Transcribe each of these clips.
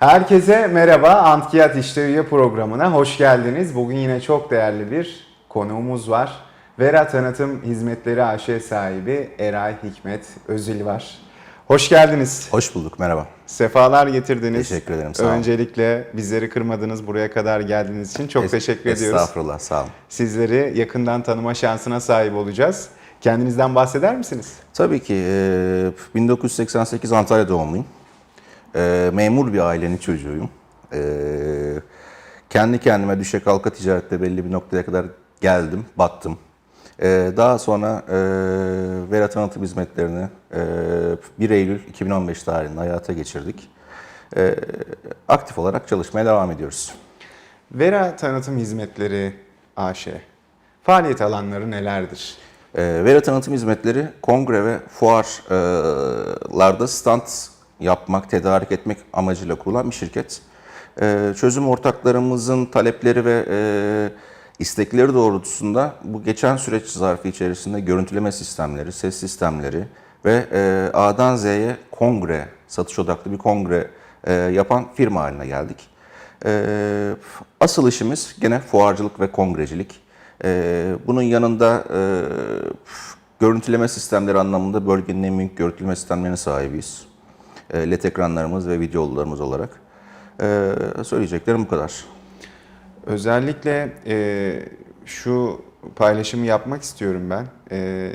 Herkese merhaba. Antkiyat İşte Üye programına hoş geldiniz. Bugün yine çok değerli bir konuğumuz var. Vera Tanıtım Hizmetleri AŞ sahibi Eray Hikmet Özil var. Hoş geldiniz. Hoş bulduk, merhaba. Sefalar getirdiniz. Teşekkür ederim, sağ olun. Öncelikle bizleri kırmadınız, buraya kadar geldiğiniz için çok Es- teşekkür ediyoruz. Estağfurullah, sağ olun. Sizleri yakından tanıma şansına sahip olacağız. Kendinizden bahseder misiniz? Tabii ki e, 1988 Antalya doğumluyum. E, memur bir ailenin çocuğuyum. E, kendi kendime düşe kalka ticarette belli bir noktaya kadar geldim, battım. E, daha sonra e, Vera Tanıtım Hizmetlerini e, 1 Eylül 2015 tarihinde hayata geçirdik. E, aktif olarak çalışmaya devam ediyoruz. Vera Tanıtım Hizmetleri AŞ. Faaliyet alanları nelerdir? E, Vera tanıtım hizmetleri kongre ve fuarlarda stand yapmak, tedarik etmek amacıyla kurulan bir şirket. E, çözüm ortaklarımızın talepleri ve e, istekleri doğrultusunda bu geçen süreç zarfı içerisinde görüntüleme sistemleri, ses sistemleri ve e, A'dan Z'ye kongre, satış odaklı bir kongre e, yapan firma haline geldik. Asıl işimiz gene fuarcılık ve kongrecilik. Ee, bunun yanında görüntüleme sistemleri anlamında bölgenin en büyük görüntüleme sistemlerine sahibiyiz. E, LED ekranlarımız ve videolarımız olarak. E, söyleyeceklerim bu kadar. Özellikle e, şu paylaşımı yapmak istiyorum ben. E,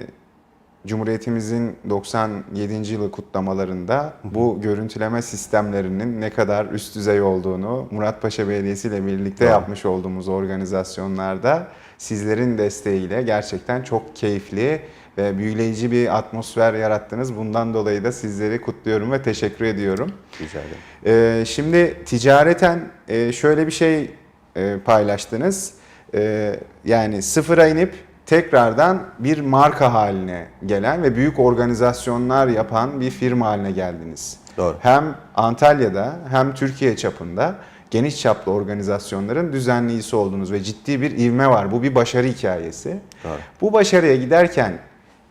Cumhuriyetimizin 97. yılı kutlamalarında bu görüntüleme sistemlerinin ne kadar üst düzey olduğunu Muratpaşa Belediyesi ile birlikte yapmış olduğumuz organizasyonlarda sizlerin desteğiyle gerçekten çok keyifli ve büyüleyici bir atmosfer yarattınız. Bundan dolayı da sizleri kutluyorum ve teşekkür ediyorum. Rica ederim. Ee, şimdi ticareten e, şöyle bir şey e, paylaştınız. Ee, yani sıfıra inip tekrardan bir marka haline gelen ve büyük organizasyonlar yapan bir firma haline geldiniz. Doğru. Hem Antalya'da hem Türkiye çapında geniş çaplı organizasyonların düzenleyicisi oldunuz ve ciddi bir ivme var. Bu bir başarı hikayesi. Doğru. Bu başarıya giderken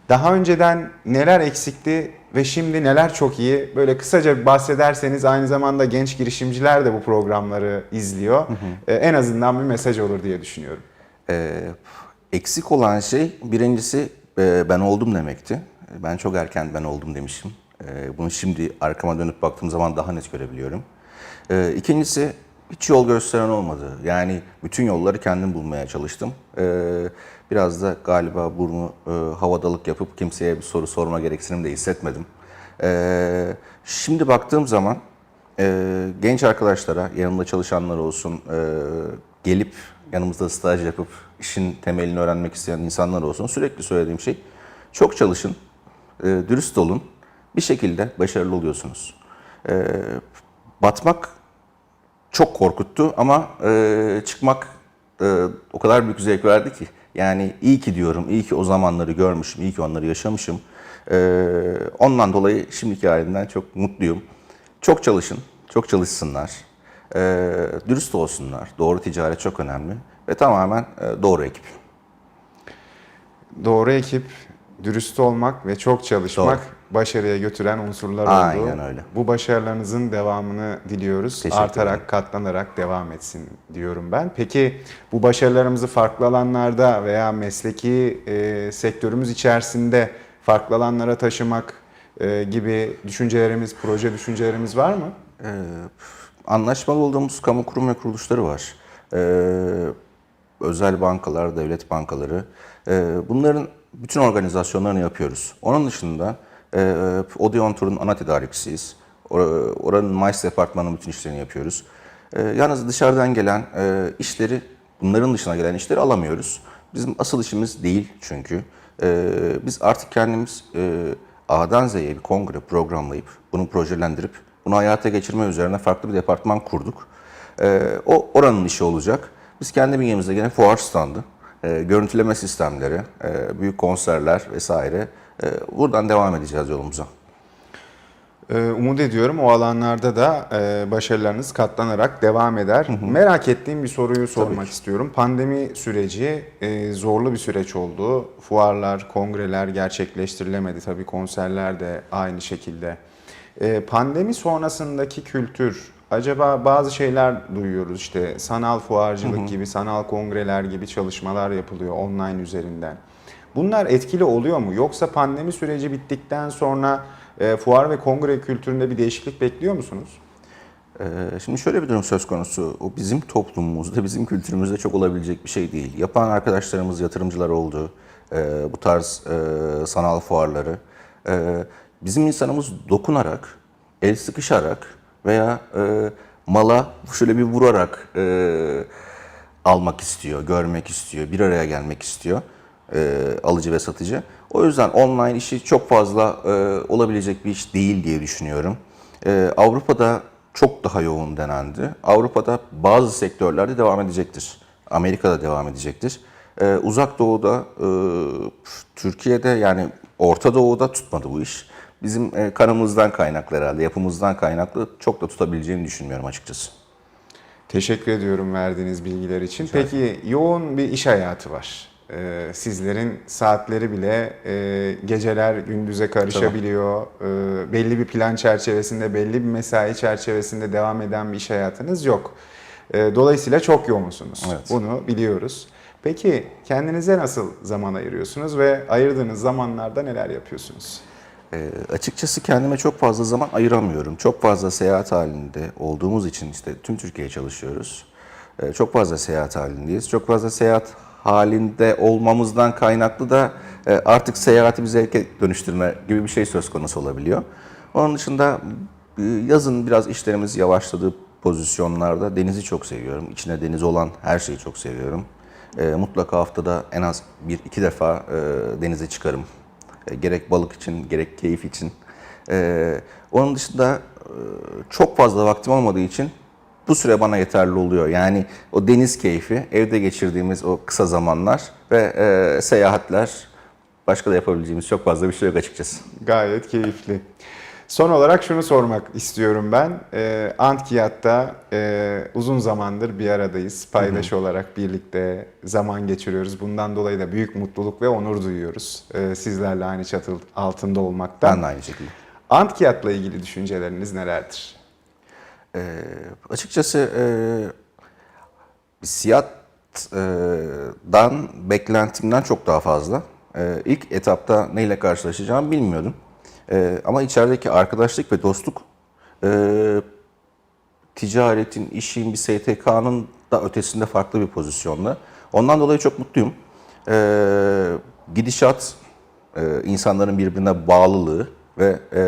daha önceden neler eksikti ve şimdi neler çok iyi? Böyle kısaca bahsederseniz aynı zamanda genç girişimciler de bu programları izliyor. Ee, en azından bir mesaj olur diye düşünüyorum. E, eksik olan şey birincisi e, ben oldum demekti. Ben çok erken ben oldum demişim. E, bunu şimdi arkama dönüp baktığım zaman daha net görebiliyorum. E, ikincisi hiç yol gösteren olmadı. Yani bütün yolları kendim bulmaya çalıştım. E, biraz da galiba burnu e, havadalık yapıp kimseye bir soru sorma gereksinim de hissetmedim. E, şimdi baktığım zaman e, genç arkadaşlara, yanımda çalışanlar olsun, e, gelip yanımızda staj yapıp işin temelini öğrenmek isteyen insanlar olsun sürekli söylediğim şey çok çalışın, dürüst olun, bir şekilde başarılı oluyorsunuz. E, batmak çok korkuttu ama e, çıkmak e, o kadar büyük zevk verdi ki. Yani iyi ki diyorum, iyi ki o zamanları görmüşüm, iyi ki onları yaşamışım. E, ondan dolayı şimdiki halimden çok mutluyum. Çok çalışın, çok çalışsınlar. E, dürüst olsunlar. Doğru ticaret çok önemli. Ve tamamen e, doğru ekip. Doğru ekip, dürüst olmak ve çok çalışmak başarıya götüren unsurlar oldu. Aynen öyle. Bu başarılarınızın devamını diliyoruz. Teşekkür Artarak, ederim. katlanarak devam etsin diyorum ben. Peki bu başarılarımızı farklı alanlarda veya mesleki e, sektörümüz içerisinde farklı alanlara taşımak e, gibi düşüncelerimiz, proje düşüncelerimiz var mı? Ee, anlaşmalı olduğumuz kamu kurum ve kuruluşları var. Ee, özel bankalar, devlet bankaları. Ee, bunların bütün organizasyonlarını yapıyoruz. Onun dışında e, Odeon Tur'un ana tedarikçisiyiz. Or- Oranın MICE departmanının bütün işlerini yapıyoruz. Ee, yalnız dışarıdan gelen e, işleri, bunların dışına gelen işleri alamıyoruz. Bizim asıl işimiz değil çünkü. Ee, biz artık kendimiz e, A'dan Z'ye bir kongre programlayıp, bunu projelendirip, bunu hayata geçirme üzerine farklı bir departman kurduk. Ee, o oranın işi olacak. Biz kendi bünyemizde gene fuar standı, e, görüntüleme sistemleri, e, büyük konserler vesaire. E, buradan devam edeceğiz yolumuza. Ee, Umut ediyorum o alanlarda da e, başarılarınız katlanarak devam eder. Merak ettiğim bir soruyu sormak istiyorum. Pandemi süreci e, zorlu bir süreç oldu. Fuarlar, kongreler gerçekleştirilemedi. Tabii konserler de aynı şekilde. E, Pandemi sonrasındaki kültür acaba bazı şeyler duyuyoruz işte sanal fuarcılık gibi, sanal kongreler gibi çalışmalar yapılıyor online üzerinden. Bunlar etkili oluyor mu? Yoksa pandemi süreci bittikten sonra e, fuar ve kongre kültüründe bir değişiklik bekliyor musunuz? Ee, Şimdi şöyle bir durum söz konusu. O bizim toplumumuzda, bizim kültürümüzde çok olabilecek bir şey değil. Yapan arkadaşlarımız yatırımcılar oldu. Ee, bu tarz e, sanal fuarları. Bizim insanımız dokunarak, el sıkışarak veya e, mala şöyle bir vurarak e, almak istiyor, görmek istiyor, bir araya gelmek istiyor e, alıcı ve satıcı. O yüzden online işi çok fazla e, olabilecek bir iş değil diye düşünüyorum. E, Avrupa'da çok daha yoğun denendi. Avrupa'da bazı sektörlerde devam edecektir. Amerika'da devam edecektir. E, Uzak Doğu'da, e, Türkiye'de yani Orta Doğu'da tutmadı bu iş. Bizim e, kanımızdan kaynaklı herhalde, yapımızdan kaynaklı çok da tutabileceğini düşünmüyorum açıkçası. Teşekkür ediyorum verdiğiniz bilgiler için. Peki yoğun bir iş hayatı var. Ee, sizlerin saatleri bile e, geceler gündüze karışabiliyor. Ee, belli bir plan çerçevesinde, belli bir mesai çerçevesinde devam eden bir iş hayatınız yok. Ee, dolayısıyla çok yoğunsunuz. Evet. Bunu biliyoruz. Peki kendinize nasıl zaman ayırıyorsunuz ve ayırdığınız zamanlarda neler yapıyorsunuz? E, açıkçası kendime çok fazla zaman ayıramıyorum. Çok fazla seyahat halinde olduğumuz için işte tüm Türkiye'ye çalışıyoruz. E, çok fazla seyahat halindeyiz. Çok fazla seyahat halinde olmamızdan kaynaklı da e, artık seyahati bir zevke dönüştürme gibi bir şey söz konusu olabiliyor. Onun dışında e, yazın biraz işlerimiz yavaşladığı pozisyonlarda denizi çok seviyorum. İçine deniz olan her şeyi çok seviyorum. E, mutlaka haftada en az bir iki defa denize çıkarım. Gerek balık için, gerek keyif için. Onun dışında çok fazla vaktim olmadığı için bu süre bana yeterli oluyor. Yani o deniz keyfi, evde geçirdiğimiz o kısa zamanlar ve e, seyahatler, başka da yapabileceğimiz çok fazla bir şey yok açıkçası. Gayet keyifli. Son olarak şunu sormak istiyorum ben. Ee, Antkiyat'ta e, uzun zamandır bir aradayız. Paydaş olarak birlikte zaman geçiriyoruz. Bundan dolayı da büyük mutluluk ve onur duyuyoruz. Ee, sizlerle aynı çatı altında olmaktan. Ben de aynı şekilde. Antkiyat'la ilgili düşünceleriniz nelerdir? E, açıkçası e, Siyat'dan beklentimden çok daha fazla. E, ilk etapta neyle karşılaşacağımı bilmiyordum. E, ama içerideki arkadaşlık ve dostluk e, ticaretin, işin, bir STK'nın da ötesinde farklı bir pozisyonda. Ondan dolayı çok mutluyum. E, gidişat, e, insanların birbirine bağlılığı ve e,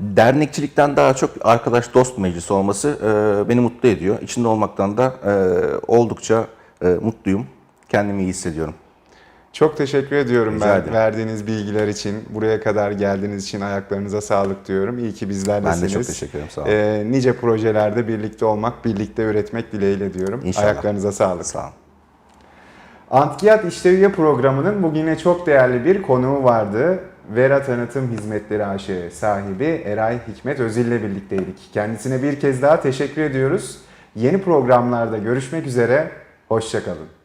dernekçilikten daha çok arkadaş dost meclisi olması e, beni mutlu ediyor. İçinde olmaktan da e, oldukça e, mutluyum. Kendimi iyi hissediyorum. Çok teşekkür ediyorum Rica ben ederim. verdiğiniz bilgiler için. Buraya kadar geldiğiniz için ayaklarınıza sağlık diyorum. İyi ki bizlerlesiniz. Ben de çok teşekkür ederim, sağ olun. Ee, nice projelerde birlikte olmak, birlikte üretmek dileğiyle diyorum. İnşallah. Ayaklarınıza sağlık. Sağ olun. Antkiyat İşleviye programının bugüne çok değerli bir konuğu vardı. Vera Tanıtım Hizmetleri AŞ sahibi Eray Hikmet Özil ile birlikteydik. Kendisine bir kez daha teşekkür ediyoruz. Yeni programlarda görüşmek üzere, hoşçakalın.